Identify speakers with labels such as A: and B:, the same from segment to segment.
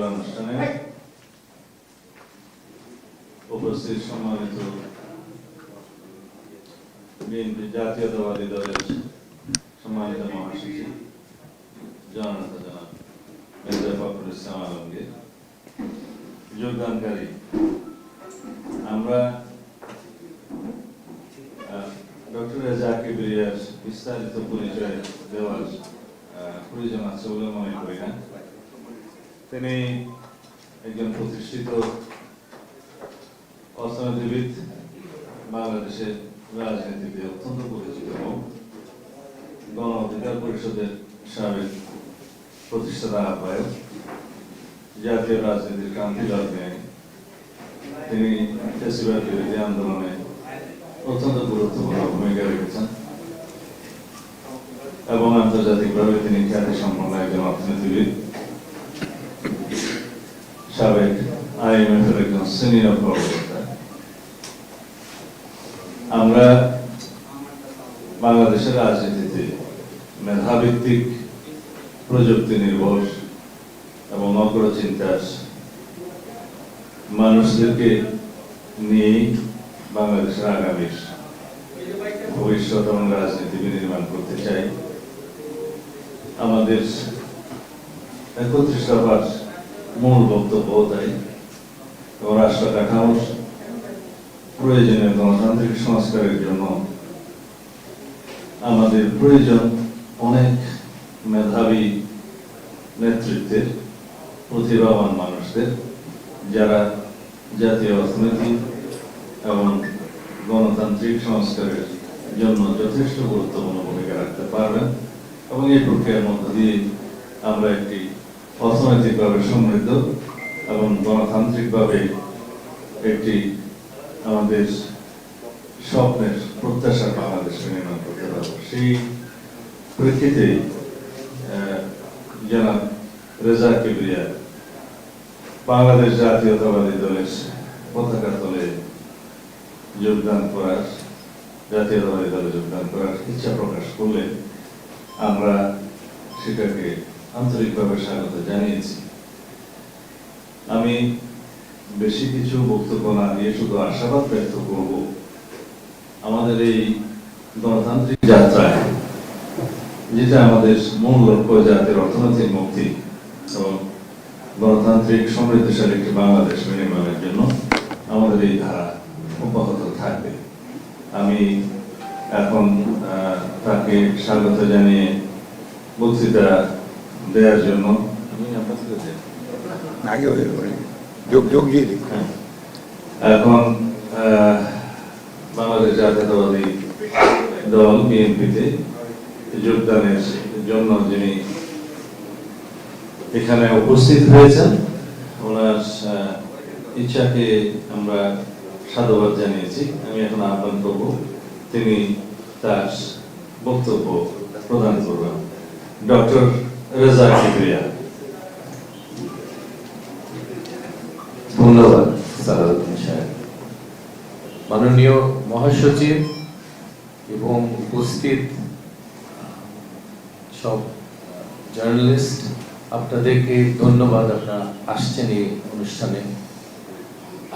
A: বিদায় অনুষ্ঠানে উপস্থিত সম্মানিত বিএনপি জাতীয়তাবাদী দলের সম্মানিত মহাসচিব জননেতা জনাব ফখরুল ইসলাম আলমগীর। যোগদানকারী আমরা ডক্টর রেজা কিবরিয়ার বিস্তারিত পরিচয় দেওয়ার প্রয়োজন আছে বলে মনে করি না। তিনি একজন প্রতিষ্ঠিত অর্থনীতিবিদ, বাংলাদেশের রাজনীতিতে অত্যন্ত পরিচিত এবং গণ অধিকার পরিষদের সাবেক প্রতিষ্ঠাতা আহ্বায়ক, জাতীয় রাজনীতির ক্রান্তি লগ্নে তিনি ফেসিবাদ বিরোধী আন্দোলনে অত্যন্ত গুরুত্বপূর্ণ ভূমিকা রেখেছেন এবং আন্তর্জাতিকভাবে তিনি খ্যাতি সম্পন্ন একজন অর্থনীতিবিদ। সাবেক আইএমএফ এর একজন সিনিয়র কর্মকর্তা আমরা বাংলাদেশের রাজনীতিতে মেধাভিত্তিক প্রযুক্তি নির্ভর এবং অগ্রচিন্তার মানুষদেরকে নিয়েই বাংলাদেশের আগামীর ভবিষ্যৎ এবং রাজনীতি বিনির্মাণ করতে চাই আমাদের একত্রিশ দফার মূল বক্তব্য তাই। এবং রাষ্ট্র কাঠামোর প্রয়োজনীয় গণতান্ত্রিক সংস্কারের জন্য আমাদের প্রয়োজন অনেক মেধাবী নেতৃত্বের, প্রতিভাবান মানুষদের, যারা জাতীয় অর্থনীতি এবং গণতান্ত্রিক সংস্কারের জন্য যথেষ্ট গুরুত্বপূর্ণ ভূমিকা রাখতে পারবেন। এবং এই প্রক্রিয়ার মধ্য দিয়ে আমরা একটি অর্থনৈতিকভাবে সমৃদ্ধ এবং গণতান্ত্রিকভাবে একটি আমাদের স্বপ্নের প্রত্যাশার বাংলাদেশ নির্মাণ করতে পারব। সেই প্রেক্ষিতে জনাব রেজা কিবরিয়া বাংলাদেশ জাতীয়তাবাদী দলের পতাকা তলে যোগদান করার, জাতীয়তাবাদী দলে যোগদান করার ইচ্ছা প্রকাশ করলে আমরা সেটাকে আন্তরিকভাবে স্বাগত জানিয়েছি। আমি বেশি কিছু বক্তব্য না দিয়ে শুধু আশাবাদ ব্যক্ত করব আমাদের এই গণতান্ত্রিক যাত্রায়, যেটা আমাদের মূল লক্ষ্য জাতির অর্থনৈতিক মুক্তি এবং গণতান্ত্রিক সমৃদ্ধশালী একটি বাংলাদেশ নির্মাণের জন্য আমাদের এই ধারা অব্যাহত থাকবে। আমি এখন তাকে স্বাগত জানিয়ে বক্তৃতা দেওয়ার জন্য।
B: আগে যোগ যোগ দিয়ে
A: হ্যাঁ। এখন বাংলাদেশ জাতীয়তাবাদী দল বিএনপিতে যোগদানের জন্য যিনি এখানে উপস্থিত হয়েছেন ওনার আহ, ইচ্ছাকে আমরা সাধুবাদ জানিয়েছি। আমি এখন আহ্বান করব তিনি তার বক্তব্য প্রদান করবেন। ডক্টর রেজা কিবরিয়া
C: ধন্যবাদ, সালাউদ্দিন সাহেব। মাননীয় মহাসচিব এবং উপস্থিত সব জার্নালিস্ট, আপনাদেরকে ধন্যবাদ, আপনারা আসছেন এই অনুষ্ঠানে।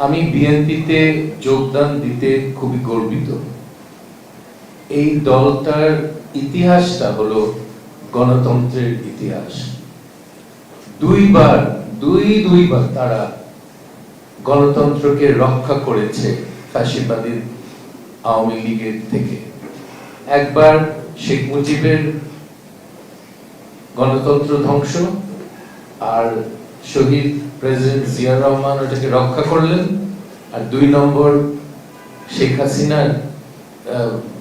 C: আমি বিএনপিতে যোগদান দিতে খুবই গর্বিত। এই দলটার ইতিহাসটা হলো গণতন্ত্রের ইতিহাস। দুইবার, দুই, দুইবার তারা গণতন্ত্রকে রক্ষা করেছে ফ্যাসিবাদী আওয়ামী লীগের থেকে। একবার শেখ মুজিবের গণতন্ত্র ধ্বংস আর শহীদ প্রেসিডেন্ট জিয়া রহমান ওটাকে রক্ষা করলেন। আর দুই নম্বর শেখ হাসিনার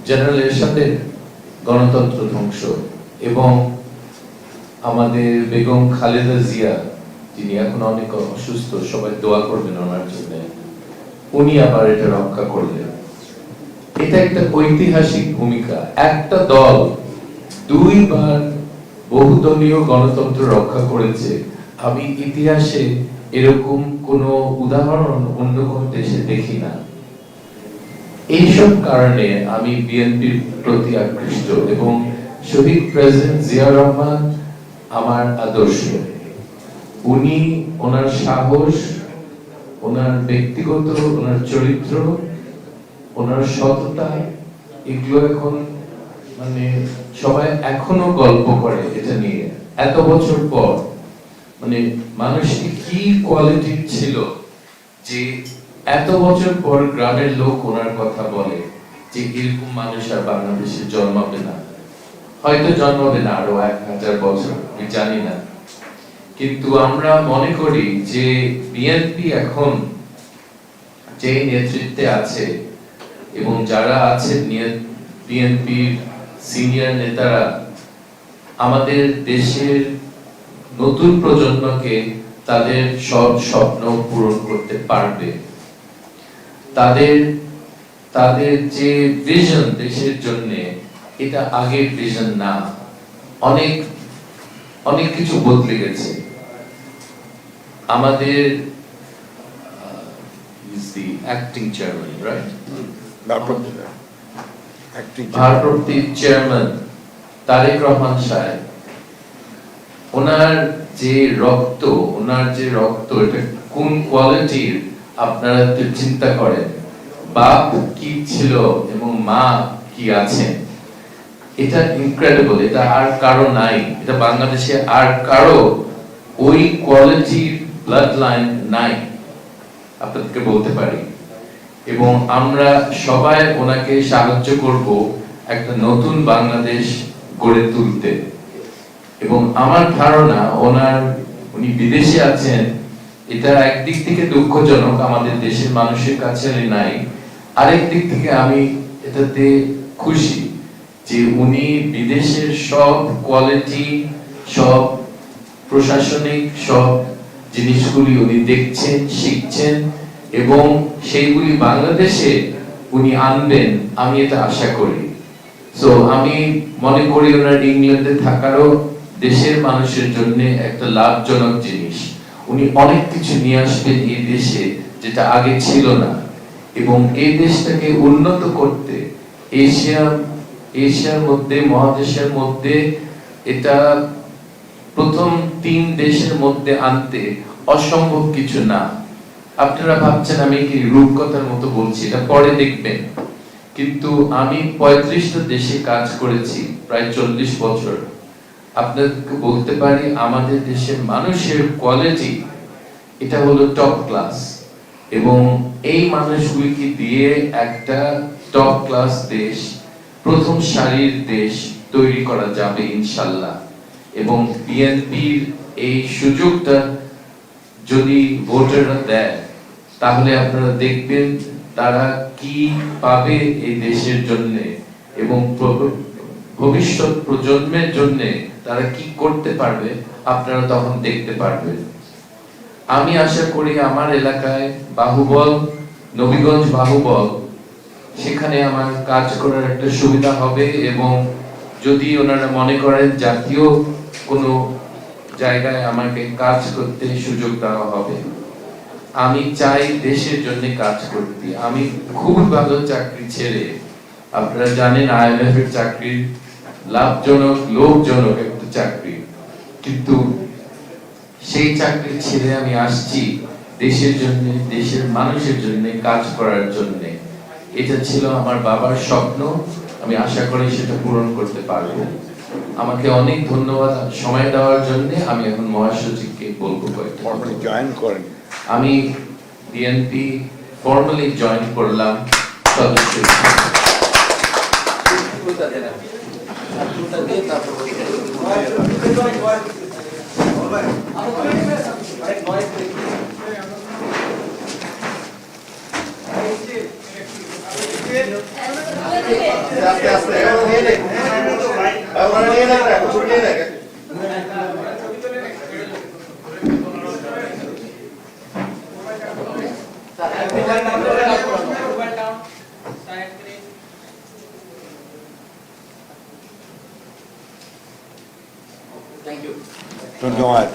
C: জেনারেল এরশাদের গণতন্ত্র ধ্বংস। এবং আমাদের বেগম খালেদা জিয়া, যিনি এখন অনেক অসুস্থ, সবাই দোয়া করবেন ওনার জন্য। উনি আবার এটা রক্ষা করলেন। এটা একটা ঐতিহাসিক ভূমিকা। একটা দল দুইবার বহুদলীয় গণতন্ত্র রক্ষা করেছে। আমি ইতিহাসে এরকম কোনো উদাহরণ অন্য কোনো দেশে দেখি না। এইসব কারণে আমি বিএনপির প্রতি আকৃষ্ট এবং শহীদ প্রেসিডেন্ট জিয়া রহমান আমার আদর্শ। উনি ওনার সাহস, ওনার ব্যক্তিগত, ওনার চরিত্র, ওনার সততা, এগুলো এখন মানে সবাই এখনও গল্প করে এটা নিয়ে। এত বছর পর মানে মানুষটি কি কোয়ালিটি ছিল যে এত বছর পর গ্রামের লোক ওনার কথা বলে যে এরকম মানুষ আর বাংলাদেশে জন্মাবে না। হয়তো জন্মাবে না আরও এক হাজার বছর, আমি জানি না। কিন্তু আমরা মনে করি যে বিএনপি এখন যে নেতৃত্বে আছে এবং যারা আছে বিএনপির সিনিয়র নেতারা, আমাদের দেশের নতুন প্রজন্মকে তাদের সব স্বপ্ন পূরণ করতে পারবে। তাদের তাদের যে ভিশন দেশের জন্য এটা আগের ভিশন না। অনেক অনেক কিছু বদলে গেছে। আমাদের চেয়ারম্যান তারেক রহমান সাহেব ওনার যে রক্ত ওনার যে রক্ত এটা কোন কোয়ালিটির আপনারা চিন্তা করেন। বাপ কি ছিল এবং মা কি আছেন? এটা ইনক্রেডিবল এটা আর কারও নাই, এটা বাংলাদেশে আর কারও ওই কোয়ালিটির ব্লাড লাইন নাই, আপনাদেরকে বলতে পারি। এবং আমরা সবাই ওনাকে সাহায্য করব একটা নতুন বাংলাদেশ গড়ে তুলতে। এবং আমার ধারণা, ওনার, উনি বিদেশে আছেন, এটা একদিক থেকে দুঃখজনক, আমাদের দেশের মানুষের কাছে নাই। আরেক দিক থেকে আমি এটাতে খুশি। যে উনি বিদেশের সব কোয়ালিটি সব প্রশাসনিক, সব জিনিসগুলি উনি দেখছেন, শিখছেন, এবং সেইগুলি বাংলাদেশে উনি আনবেন, আমি এটা আশা করি। সো আমি মনে করি ওনার ইংল্যান্ডে থাকারও দেশের মানুষের জন্য একটা লাভজনক জিনিস। উনি অনেক কিছু নিয়ে আসবেন এই দেশে যেটা আগে ছিল না। এবং এই দেশটাকে উন্নত করতে এশিয়া এশিয়ার মধ্যে, মহাদেশের মধ্যে, এটা প্রথম তিন দেশের মধ্যে আনতে অসম্ভব কিছু না। আপনারা ভাবছেন আমি কি রূপকথার মতো বলছি, এটা পরে দেখবেন। কিন্তু আমি পঁয়ত্রিশটা দেশে কাজ করেছি, প্রায় চল্লিশ বছর। আপনাদেরকে বলতে পারি, আমাদের দেশের মানুষের কোয়ালিটি এটা হলো টপ ক্লাস এবং এই মানুষগুলিকে দিয়ে একটা টপ ক্লাস দেশ প্রথম সারির দেশ তৈরি করা যাবে ইনশাল্লাহ এবং বিএনপির এই সুযোগটা যদি ভোটাররা দেয়, তাহলে আপনারা দেখবেন তারা কি পাবে এই দেশের জন্য এবং ভবিষ্যৎ প্রজন্মের জন্য তারা কি করতে পারবে, আপনারা তখন দেখতে পারবেন। আমি আশা করি আমার এলাকায় বাহুবল, নবীগঞ্জ বাহুবল সেখানে আমার কাজ করার একটা সুবিধা হবে এবং যদি ওনারা মনে করেন জাতীয় কোনো জায়গায় আমাকে কাজ করতে সুযোগ দেওয়া হবে, আমি চাই দেশের জন্য কাজ করতে। আমি খুব ভালো চাকরি ছেড়ে, আপনারা জানেন আইএমএফ এর চাকরি লাভজনক লোকজনক একটা চাকরি। কিন্তু সেই চাকরি ছেড়ে আমি আসছি দেশের জন্য, দেশের মানুষের জন্য কাজ করার জন্য। এটা ছিল আমার বাবার স্বপ্ন আমি আশা করি সেটা পূরণ করতে পারব আমাকে অনেক ধন্যবাদ সময় দেওয়ার জন্য আমি এখন মহাসচিবকে বলব।
B: জয়েন করেন
C: আমি বিএনপি ফর্মালি জয়েন করলাম সদস্য হিসেবে।
D: আস্তে আস্তে এগুলো নিয়ে নে ওরা নিয়ে নে একটা ছুটি নিয়ে নে
B: ধন্যবাদ।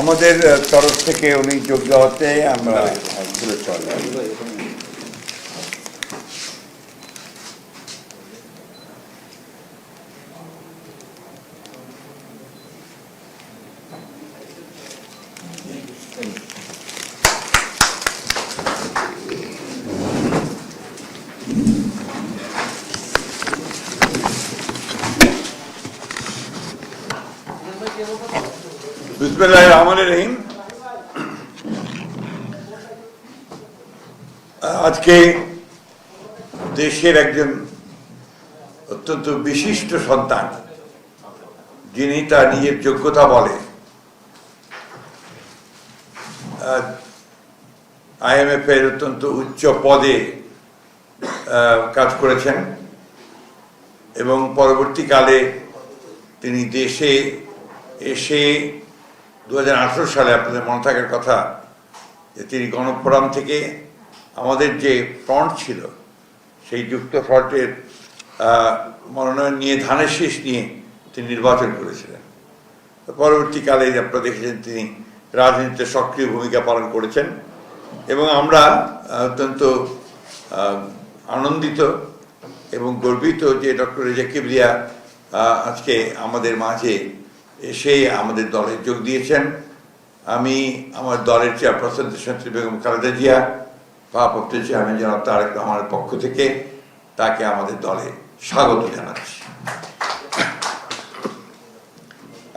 B: আমাদের তরফ থেকে উনি যোগ্য হতে আমরা শুভেচ্ছা বিসমিল্লাহ আজকে দেশের একজন অত্যন্ত বিশিষ্ট সন্তান, যিনি তার নিজের যোগ্যতা বলে আইএমএফ এর অত্যন্ত উচ্চ পদে কাজ করেছেন এবং পরবর্তীকালে তিনি দেশে এসে দু হাজার আঠেরো সালে আপনাদের মনে থাকার কথা যে তিনি গণফোরাম থেকে আমাদের যে ফ্রন্ট ছিল, সেই যুক্ত ফ্রন্টের মনোনয়ন নিয়ে, ধানের শীষ নিয়ে তিনি নির্বাচন করেছিলেন। পরবর্তীকালে আপনারা দেখেছেন তিনি রাজনীতিতে সক্রিয় ভূমিকা পালন করেছেন এবং আমরা অত্যন্ত আনন্দিত এবং গর্বিত যে ডক্টর রেজা কিবরিয়া আজকে আমাদের মাঝে এসে আমাদের দলে যোগ দিয়েছেন। আমি আমার দলের চেয়ারপারসন দেশনেত্রী বেগম খালেদা জিয়া ভারপ্রাপ্ত চেয়ারম্যান জনাব তারেক রহমানের পক্ষ থেকে তাকে আমাদের দলে স্বাগত জানাচ্ছি।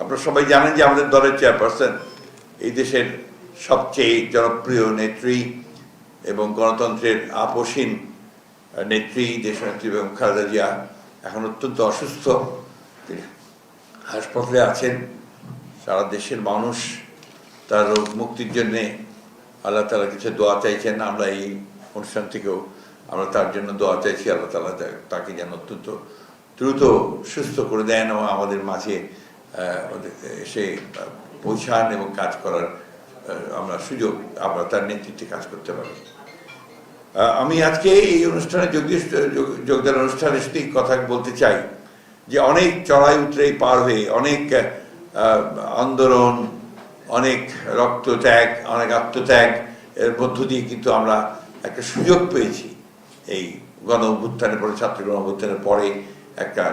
B: আপনারা সবাই জানেন যে আমাদের দলের চেয়ারপারসন এই দেশের সবচেয়ে জনপ্রিয় নেত্রী এবং গণতন্ত্রের আপসীন নেত্রী দেশনেত্রী এবং খালেদা জিয়া, এখন অত্যন্ত অসুস্থ। তিনি হাসপাতালে আছেন সারা দেশের মানুষ। তার রোগ মুক্তির জন্যে আল্লাহ তালা কিছু দোয়া চাইছেন। আমরা এই অনুষ্ঠান থেকেও আমরা তার জন্য দোয়া চাইছি। আল্লাহ তালা তাকে যেন অত্যন্ত দ্রুত সুস্থ করে দেন এবং আমাদের মাঝে এসে পৌঁছান এবং কাজ করার আমরা সুযোগ, আমরা তার নেতৃত্বে কাজ করতে পারি। আমি আজকে এই অনুষ্ঠানে যোগদান অনুষ্ঠানে কথা বলতে চাই। যে অনেক চড়াই উতরাই পার হয়ে অনেক আন্দোলন, অনেক রক্তত্যাগ অনেক আত্মত্যাগ, এর মধ্য দিয়ে কিন্তু আমরা একটা সুযোগ পেয়েছি। এই গণ অভ্যুত্থানের পরে, ছাত্র গণ অভ্যুত্থানের পরে একটা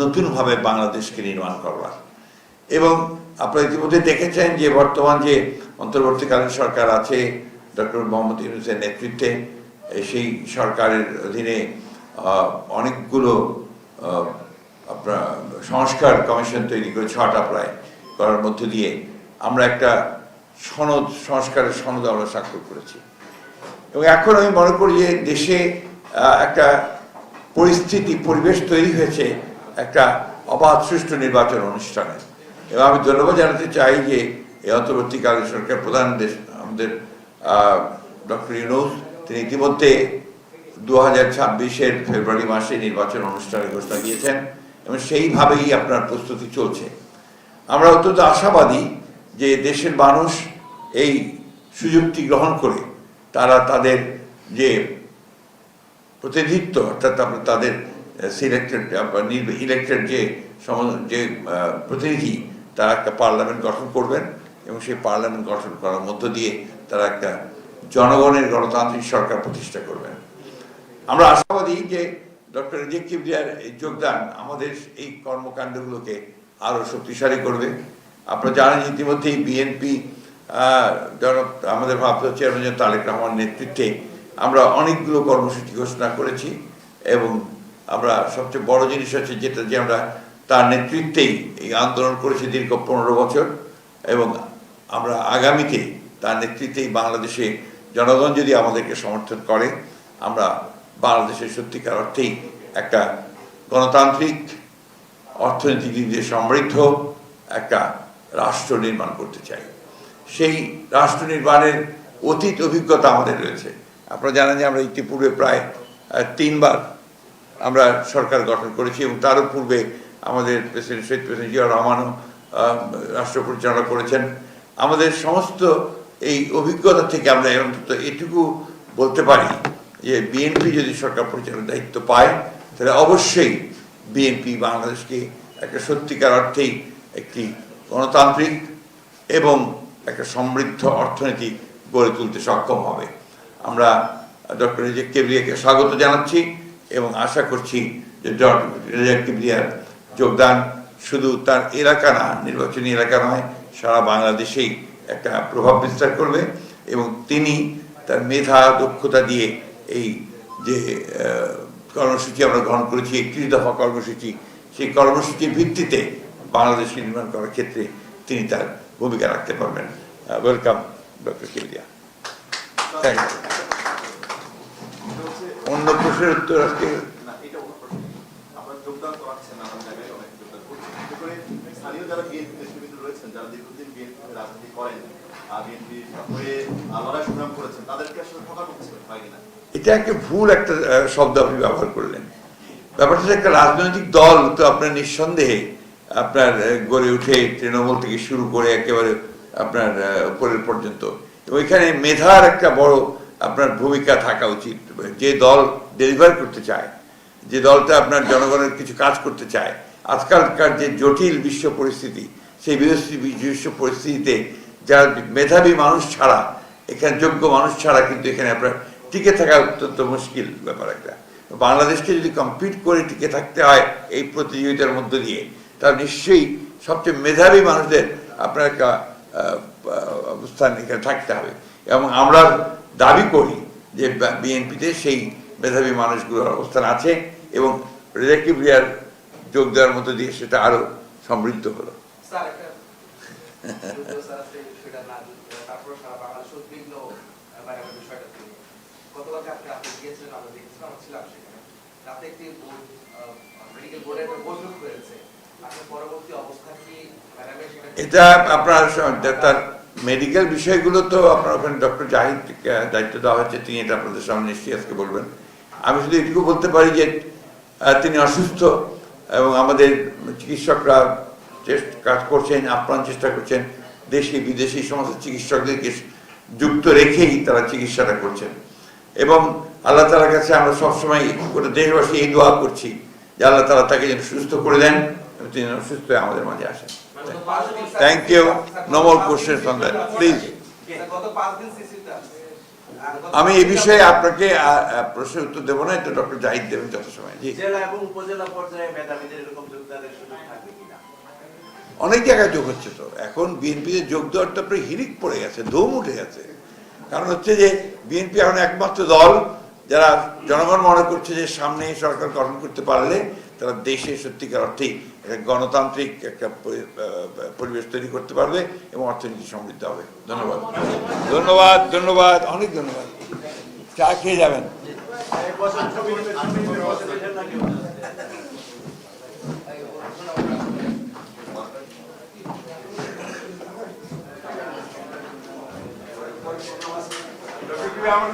B: নতুনভাবে বাংলাদেশকে নির্মাণ করবার। এবং আপনারা ইতিমধ্যে দেখেছেন যে বর্তমান যে অন্তর্বর্তীকালীন সরকার আছে, ডক্টর মোহাম্মদ ইউনুসের নেতৃত্বে সেই সরকারের অধীনে অনেকগুলো আপনার সংস্কার কমিশন তৈরি করে ছটা প্রায় করার মধ্য দিয়ে আমরা একটা সনদ, সংস্কারের সনদ আমরা স্বাক্ষর করেছি। এবং এখন আমি মনে করি যে দেশে একটা পরিস্থিতি, পরিবেশ তৈরি হয়েছে, একটা অবাধ সুষ্ঠু নির্বাচন অনুষ্ঠানে এবং আমি ধন্যবাদ জানাতে চাই যে এই অন্তর্বর্তীকালীন সরকার প্রধান দেশ, আমাদের ডক্টর ইউনুস, তিনি ইতিমধ্যে দু হাজার ছাব্বিশের ফেব্রুয়ারি মাসে নির্বাচন অনুষ্ঠানের ঘোষণা দিয়েছেন। এবং সেইভাবেই আপনার প্রস্তুতি চলছে। আমরা অত্যন্ত আশাবাদী যে দেশের মানুষ এই সুযোগটি গ্রহণ করে, তারা তাদের যে প্রতিনিধিত্ব, অর্থাৎ তাদের সিলেক্টেড ইলেক্টেড যে যে প্রতিনিধি, তারা একটা পার্লামেন্ট গঠন করবেন এবং সেই পার্লামেন্ট গঠন করার মধ্য দিয়ে তারা একটা জনগণের গণতান্ত্রিক সরকার প্রতিষ্ঠা করবেন। আমরা আশাবাদী যে ডক্টর রেজেক কিবরিয়ার এই যোগদান আমাদের এই কর্মকাণ্ডগুলোকে আরও শক্তিশালী করবে। আপনারা জানেন ইতিমধ্যেই বিএনপি আমাদের ভারপ্রাপ্ত চেয়ারম্যান তারেক রহমান নেতৃত্বে আমরা অনেকগুলো কর্মসূচি ঘোষণা করেছি এবং আমরা সবচেয়ে বড় জিনিস হচ্ছে যেটা যে আমরা তার নেতৃত্বেই এই আন্দোলন করেছি দীর্ঘ পনেরো বছর এবং আমরা আগামীতে তার নেতৃত্বেই বাংলাদেশে জনগণ যদি আমাদেরকে সমর্থন করে, আমরা বাংলাদেশের সত্যিকার অর্থেই একটা গণতান্ত্রিক, অর্থনৈতিক দিক দিয়ে সমৃদ্ধ একটা রাষ্ট্র নির্মাণ করতে চাই। সেই রাষ্ট্র নির্মাণের অতীত অভিজ্ঞতা আমাদের রয়েছে। আপনারা জানেন যে আমরা ইতিপূর্বে প্রায় তিনবার আমরা সরকার গঠন করেছি এবং তারও পূর্বে আমাদের প্রেসিডেন্ট শহীদ প্রেসিডেন্ট জিয়া রহমানও রাষ্ট্র পরিচালনা করেছেন। আমাদের সমস্ত এই অভিজ্ঞতা থেকে আমরা অন্তত এটুকু বলতে পারি যে বিএনপি যদি সরকার পরিচালনার দায়িত্ব পায়, তাহলে অবশ্যই বিএনপি বাংলাদেশকে একটা সত্যিকার অর্থেই একটি গণতান্ত্রিক এবং একটা সমৃদ্ধ অর্থনীতি গড়ে তুলতে সক্ষম হবে। আমরা ডক্টর রেজেক কেবরিয়াকে স্বাগত জানাচ্ছি এবং আশা করছি যে ডক্টর রেজেক কেবরিয়ার যোগদান শুধু তার এলাকা না, নির্বাচনী এলাকা নয়, সারা বাংলাদেশেই একটা প্রভাব বিস্তার করবে এবং তিনি তার মেধা দক্ষতা দিয়ে এই যে কর্মসূচি আমরা গ্রহণ করেছি একত্রিশ দফা কর্মসূচি সেই কর্মসূচির ভিত্তিতে বাংলাদেশ নির্মাণ করার ক্ষেত্রে তিনি তার ভূমিকা রাখতে পারবেন। ওয়েলকাম ডক্টর কিলিয়া। থ্যাংক ইউ অন্য প্রশ্নের উত্তর আজকে?
E: যারা বিএনপি নেতৃবৃন্দ রয়েছেন, যারা দীর্ঘদিন বিএনপি রাজনীতি করেন, আহ, বিএনপি হয়ে লড়াই সংগ্রাম করেছেন, তাদেরকে আসলে ঠকানো হচ্ছে, হয় কিনা?
B: এটা একটা ভুল একটা শব্দ আপনি ব্যবহার করলেন। ব্যাপারটা একটা রাজনৈতিক দল তো আপনার নিঃসন্দেহে আপনার গড়ে উঠে তৃণমূল থেকে শুরু করে একেবারে আপনার উপরের পর্যন্ত। এখানে মেধার একটা বড় আপনার ভূমিকা থাকা উচিত। যে দল ডেলিভার করতে চায়, যে দলটা আপনার জনগণের কিছু কাজ করতে চায়, আজকালকার যে জটিল বিশ্ব পরিস্থিতি, সেই বিশ্ব পরিস্থিতিতে যারা মেধাবী মানুষ ছাড়া, এখানে যোগ্য মানুষ ছাড়া কিন্তু এখানে আপনার টিকে থাকা অত্যন্ত মুশকিল ব্যাপার একটা। বাংলাদেশকে যদি কম্পিট করে টিকে থাকতে হয় এই প্রতিযোগিতার মধ্য দিয়ে, তাহলে নিশ্চয়ই সবচেয়ে মেধাবী মানুষদের আপনার একটা অবস্থান এখানে থাকতে হবে। এবং আমরা দাবি করি যে বিএনপিতে সেই মেধাবী মানুষগুলোর অবস্থান আছে এবং রিলেটিভ রিয়ার যোগ দেওয়ার মধ্য দিয়ে সেটা আরও সমৃদ্ধ হলো।
F: তারপর সারা বাংলাদেশ উদ্বিগ্ন মানে বিষয়টা
B: এটা আপনার তার মেডিকেল বিষয়গুলো তো আপনার ওখানে ডক্টর জাহিদ দায়িত্ব দেওয়া হয়েছে, তিনি এটা আপনাদের সামনে নিশ্চয়ই আজকে বলবেন। আমি শুধু এটুকু বলতে পারি যে তিনি অসুস্থ এবং আমাদের চিকিৎসকরা কাজ করছেন, আপ্রাণ চেষ্টা করছেন। দেশি বিদেশি সমস্ত চিকিৎসকদেরকে যুক্ত রেখেই তারা চিকিৎসাটা করছেন। এবং আল্লাহ তালার কাছে আমরা সবসময় গোটা দেশবাসী এই দোয়া করছি যে আল্লাহ তালা তাকে যেন সুস্থ করে দেন তিনি যেন সুস্থ হয়ে আমাদের মাঝে আসেন।
F: থ্যাংক ইউ সিসিতে আছে আর গত
B: আমি এই বিষয়ে আপনাকে প্রশ্নের উত্তর দেবো না এটা ডক্টর জাহিদ দেবেন যত সময় জি? অনেক জায়গায় যোগ হচ্ছে তো। এখন বিএনপিতে যোগ দেওয়ার তো আপনার হিরিক পড়ে গেছে ধুম উঠে গেছে। কারণ হচ্ছে যে বিএনপি এখন একমাত্র দল যারা জনগণ মনে করছে যে সামনে সরকার গঠন করতে পারলে তারা দেশে সত্যিকার অর্থেই গণতান্ত্রিক একটা পরিবেশ তৈরি করতে পারবে এবং অর্থনীতি সমৃদ্ধ হবে। ধন্যবাদ। ধন্যবাদ ধন্যবাদ, অনেক ধন্যবাদ। চা খেয়ে যাবেন।
E: এক